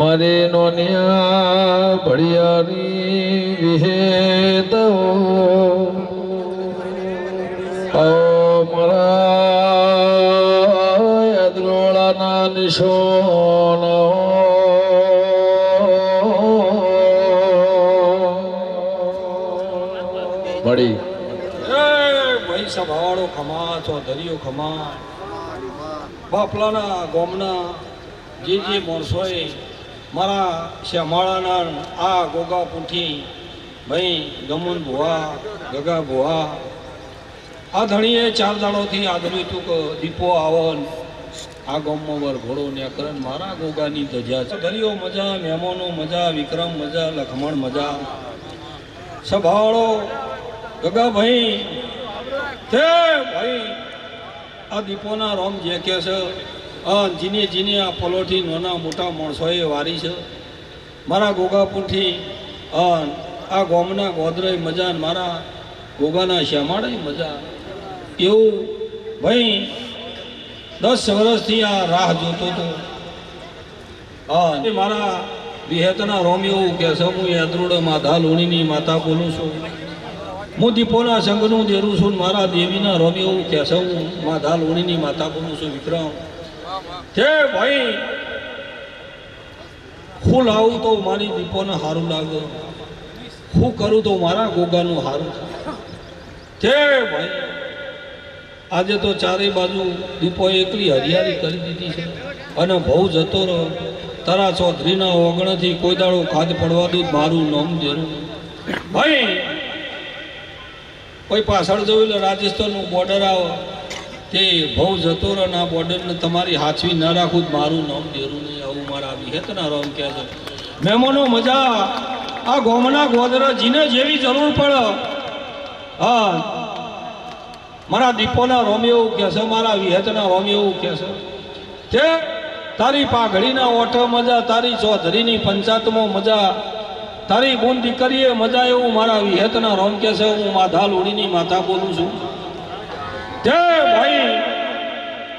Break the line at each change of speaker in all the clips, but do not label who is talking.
મારે નોનિયા ભડિયાની વિહેત. મારા યાદરોળાના નિશોન. મળી.
પૈસા ભાઈ સભાવાળો ખમા, ચૌધરીઓ ખમા બાપલાના ગોમના જે જે માણસોએ મારા શ્યામાળાના આ ગોગા પૂંઠી, ભાઈ ગમન ભુવા, ગગા ભુવા. આ ધણીએ ચાર દાડોથી આદરી ટૂંક દીપો આવન, આ ગામમાં વર ઘોડો ને કરન, મારા ગોગાની ધજા છે. ધરીઓ મજા, મહેમાનો મજા, વિક્રમ મજા, લખમણ મજા. સભાળો, ગગા ભાઈ. તે ભાઈ, આ દીપોના રોમ જે કે છે જીને જીને આ પલોઠી નાના મોટા માણસોએ વારી છે. મારા ગોગાપુરથી આ ગોમના ગોદરે મજા મારા ગોગાના શ્યામાળે મજા. એવું ભાઈ દસ વર્ષથી આ રાહ જોતો હતો. હા મારા વિહેતના રોમ એવું કે હું યાદરૂડ માધા લુણીની માતા બોલું છું. હું દીપોના સંઘનું દેરું છું મારા દેવીના રોમી એવું કે છે, હું માધા લુણીની માતા બોલું છું, વિક્રમ. તે ભાઈ, હું લાવું તો મારી દીપોને સારું લાગે. હું કરું તો મારા ગોગાનું સારું તે ભાઈ, આજે તો ચારેય બાજુ દીપો એકલી હરિયાળી કરી દીધી છે. અને બહુ જતો રહ્યો. તારા ચૌધરીના ઓગણથી કોઈ દાડો ખાધ પડવા દઉં મારું નામ જરૂર ભાઈ, કોઈ પાછળ જોયું એટલે રાજસ્થાનનું બોર્ડર આવે. તે બહુ જતો રહે આ બોર્ડરને તમારી હાચવી ન રાખું, મારું નામ દેરું નહીં આવું મારા વિહેતના રોમ કહે છે. મહેમાનો મજા, આ ગોમના ગોદરા જીને જેવી જરૂર પડે. હા, મારા દીપોના રોમ એવું કહે છે, મારા વિહેતના રોમ એવું કહે છે. તે તારી પાઘડીના ઓઠો મજા, તારી ચૌધરીની પંચાયતમાં મજા, તારી બોન દીકરીએ મજા એવું મારા વિહેતના રોમ કહે છે, હું માધા લોડીની માથા બોલું છું. તે ભાઈ.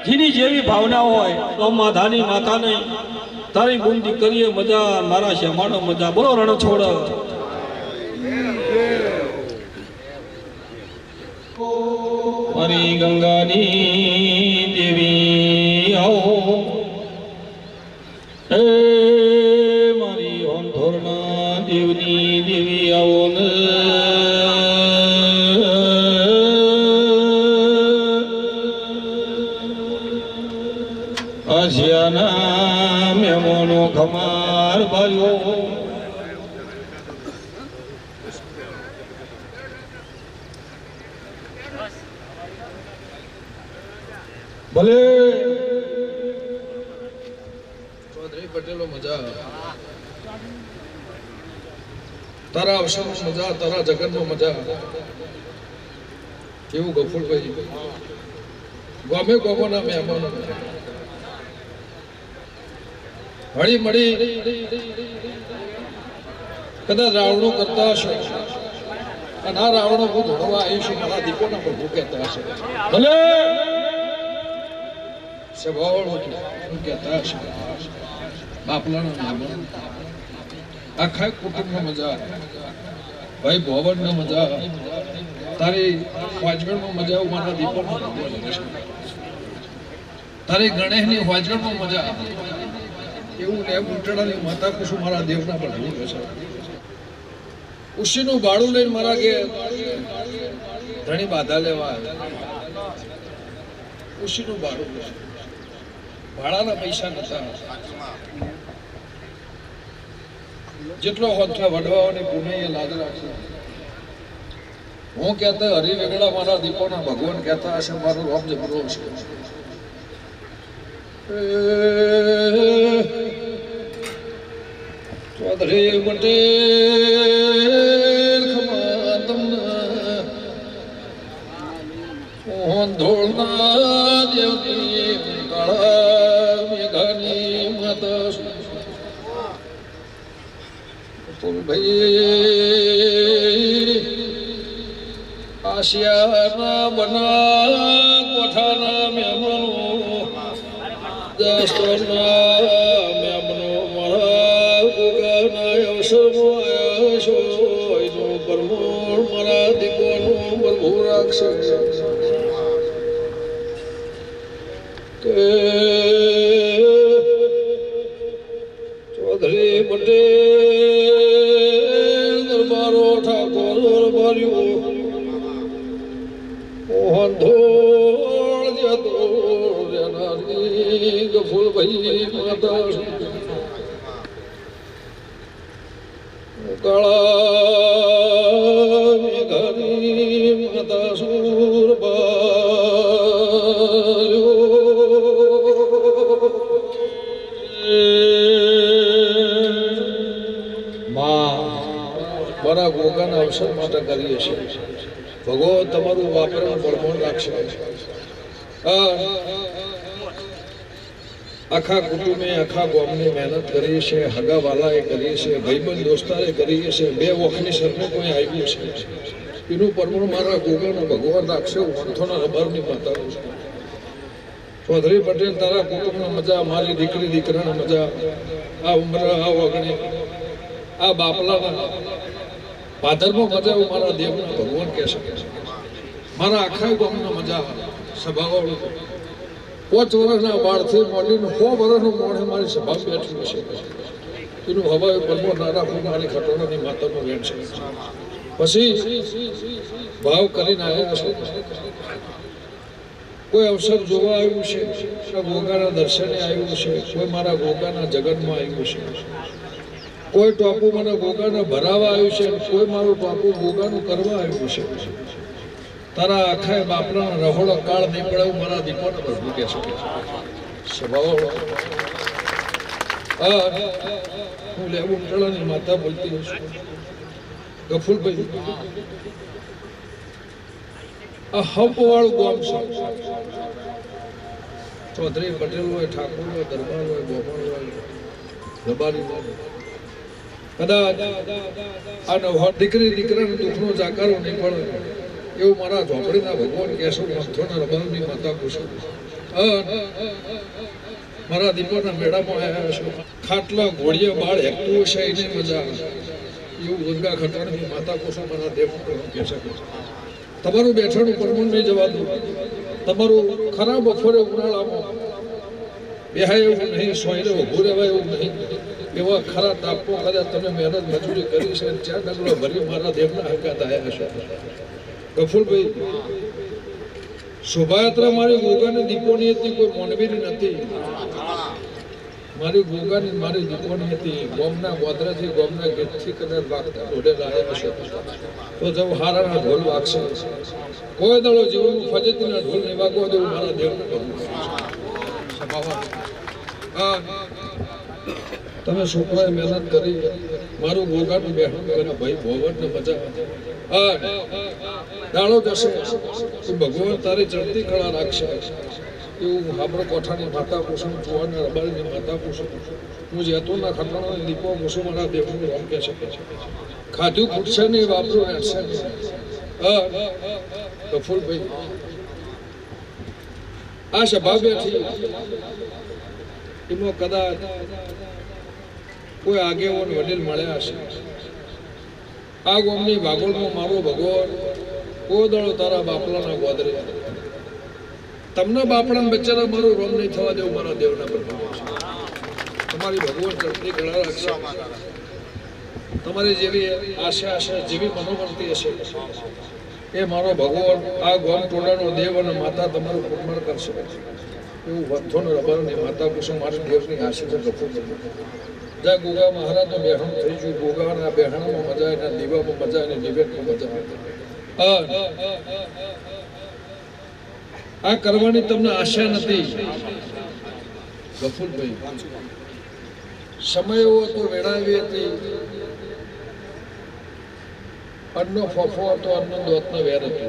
જીની જેવી ભાવના હોય, તો માધાની માતાને તારી બુંદી કરીએ મજા, મારા શ્યામાનો મજા. બોલો રણ છોડ ગંગાની દેવી આવો. એ મારી ઓંધોરના દેવની દેવી આવો.
પટેલો મજા તારા અવસરમાં મજા તારા જગતમાં મજા એવું ગફુરભાઈ? ગમે ગોમોના મહેમાનો. હળી મળી. કદાચ રાવણો કરતા હશે. અને આ રાવણો હું ધોળવા આવીશું મારા દીપોના પ્રભુ કહેતા હશે. ભલે! સ્વભાવ કહેતા હશે. બાપલાના મહેમાન આખા કુટુંબમાં મજા. ભાઈ ભોવનમાં મજા. તારી વાજગણમાં મજા મારા દીપોનો તારી ગણેશની વાજગણમાં મજા. એવું ને ઉંટડાની માતા કુસુમ મારા દેવના પણ હું છે. ઉશીનું ભાડું લઈને મારા ઘેર ઘણી બાધા લેવા ઉશીનું ભાડું ભાડાના પૈસા નતા જેટલો હોત વડવાઓની પુણે લાજ રાખશે હું કહેતા હરી વેગડા મારા દીપોના ભગવાન કહેતા હશે મારું રોમ જબરો હશે ચૌધરી પટેલ ભાઈ આશિયાના બના કોઠાના મહેમાનો દસના મહેમાનો મારા ઉગાના અવસરનો આયાશો એનો પરમોળ મારા દીકોનો પરભુ રાખશે કે મેઘાની માતા સુર મારા ગોગાના અવસર માટે કરીએ છીએ ભગવાન તમારું વાપરવાનું પ્રમાણ રાખશે આ આખા કુટુંબે આખા ગામની મહેનત કરીએ છીએ હગા વાલાએ કરીએ છીએ ભાઈબંધ દોસ્તારે કરીએ છીએ બે વખતની સરને કોઈ આવ્યું છે એનું પરમણ મારા ગોગાનો ભગવાન રાખશે હું મંથોના માતાનું માતા છું. ચૌધરી પટેલ, તારા કુટુંબમાં મજા, મારી દીકરી, દીકરાને મજા, આ ઉંમર, આ વગણી, આ બાપલાના પાદરમાં મજા, હું મારા દેવના ભગવાન કહે શકે મારા આખા ગામના મજા, સભાવાળું. પાંચ વર્ષના બાળથી મોડીને સો વર્ષનું મોડે મારી સભા બેઠી છે. એનું હવાએ પરમો નારા મારી ખટોળાની માતાનું વેણ છે. પછી ભાવ કરીને આવ્યો છે કોઈ અવસર જોવા આવ્યું છે? ગોગાના દર્શને આવ્યું છે? કોઈ મારા ગોગાના જગતમાં આવ્યું છે? કોઈ ટોપુ મને ગોગાને ભરાવા આવ્યું છે? કોઈ મારું ટોપુ ગોગાનું કરવા આવ્યું છે? તારા આખા બાપના રહોડો કાળ નહીં પડે હું મારા દીપોને પ્રભુ કે છે. સ્વભાવ. હા. લેવું ટળાની માતા બોલતી છું. ગફુરભાઈ આ હંપવાળું ગામ છે. ચૌધરી પટેલ હોય, ઠાકોર હોય, દરબાર હોય ગોપાલ હોય દબારી હોય. કદાચ આ નવ દીકરી, દીકરાને દુઃખનો જાકારો નહીં પડે એવું મારા ઝોપડીના ભગવાન કહેશો મથોના રબારની માતા પૂછો. મારા દીપોના મેળામાં આવ્યા છો. ખાટલા ઘોડિયા બાળ હેકતું છે એની મજા આવે. એવું ગંગા ખટાણની માતા કોષો મારા દેવ કહે છે. તમારું બેઠાણું પરમણ નહીં જવા દો તમારું ખરાબ બફોરે ઉનાળામાં બેહાય એવું નહીં સોયરે ઊભું રહેવાય એવું નહીં. એવા ખરા તાપો કદાચ તમે મહેનત મજૂરી કરી છે ચાર ડગલો ભરી મારા દેવના હંકાત આવ્યા હશે. ગફુરભાઈ શોભાયાત્રા મારી ગોગાની દીપોની હતી, કોઈ મોનવીરી નથી. મારી ગોગાની મારી દીપોની હતી. ગોમના ગોદરાથી ગોમના ગીતથી કદાચ વાગતા ઢોળે લાયા હશે. તો જબ હારાના ઢોલ વાગશે. કોઈ દળો જીવન ફજતીના ઢોલ નહીં વાગવા દેવું મારા દેવ તમે છોકરાએ મહેનત કરી. મારું ગોગાનું બેઠું કર્યું ભાઈ ભોવટને મજા. દાડો જશે. ભગવાન તારી ચડતી કળા રાખશે. એવું આપણો કોઠાની માતા પોષણ ચુવાના રબારીની માતા પોષણ હું જેતોના ખટણાના દીપો પૂછું મારા દેવનું રામ કહે શકે છે. ખાધું ખૂટશે નહીં, વાપરું રહેશે કફૂલભાઈ. આ સભા બેઠી એમાં કદાચ કોઈ આગેવાન વડીલ મળ્યા હશે. આ ગોમની ભાગોળમાં મારો ભગવાન. કોઈ દળો તારા બાપલાના ગોદરે. તમને બાપડા બચ્ચાના મારું રોમ નહીં થવા દેવું, મારા દેવના પ્રભુ તમારી ભગવાન ચડતી ઘણા રાખશે. તમારી જેવી આશા આશા, જેવી મનોમનતી હશે. એ મારો ભગવાન, આ ગોમ ટોળાનો દેવ અને માતા તમારું કુટમર કરશે. એવું વથોને રબારની માતા કુસુમ મારી દેવની આશીર્વાદ છે ગફુર જ્યાં ગોગા મહારાજ તો બેહણ થઈ ગયું. ગોગાના બેહણમાં મજા એના દીવામાં મજા એને નિવેદમાં મજા આ આ કરવાની તમને આશા નથી. ગફુલભાઈ સમય એવો હતો વેળાવી હતી. અન્નો ફફો હતો અન્નો દોતનો વેર હતો.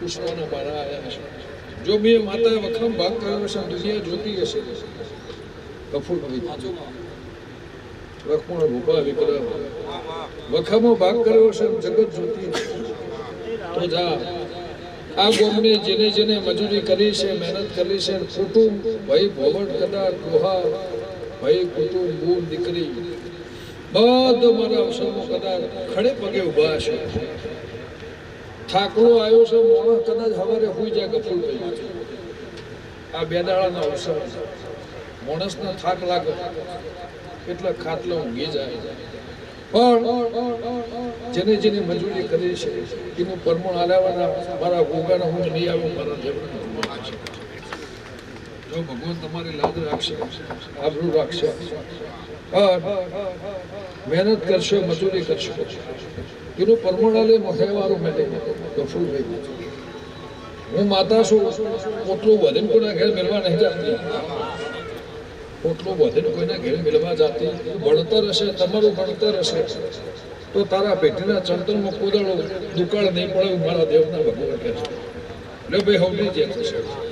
પુષ્પોના બારા આવ્યા હશે. જો મેં માતાએ વખમ ભાગ કર્યો છે દુનિયા જોતી હશે. ગફુલભાઈ વખમો ભૂપા વિક્રમ વખમો ભાગ કર્યો છે જગત જોતી તો જા. આ ગોમને જેને જેને મજૂરી કરી છે, મહેનત કરી છે કુટુંબ, ભાઈ ભોવટ કદાચ ગુહા, ભાઈ કુટુંબ બૂન દીકરી, બધો મારા અવસરમાં કદાચ ખડે પગે ઊભા છે. થાકલો આવ્યો છે, મોણસ કદાચ સવારે હોઈ જાય, ગફુર આ બે દાડાનો અવસર માણસને થાક લાગે, એટલે ખાટલો ઊંઘી જાય. પણ જેને જેને મજૂરી કરી છે, એનું પરમણ હલાવવાના મારા ભોગાના હું નહીં આવ્યો મારા જો ભગવાન તમારી લાદ રાખશે આબરૂ રાખશે. મહેનત કરશો, મજૂરી કરશો. એનું પરમણાલે મહેવારું મેળે ગફુરભાઈ હું માતા છું પોટલું વધીને કોના ઘેર મેળવા નહીં જાતી પોટલું વધીને કોઈના ઘેર મેળવા જાતી. ભણતર હશે, તમારું ભણતર હશે. તો તારા પેટીના ચંતનમાં કોદાળો દુકાળ નહીં પડે મારા દેવના ભગવાન કહે છે. એટલે ભાઈ હવની જે થશે.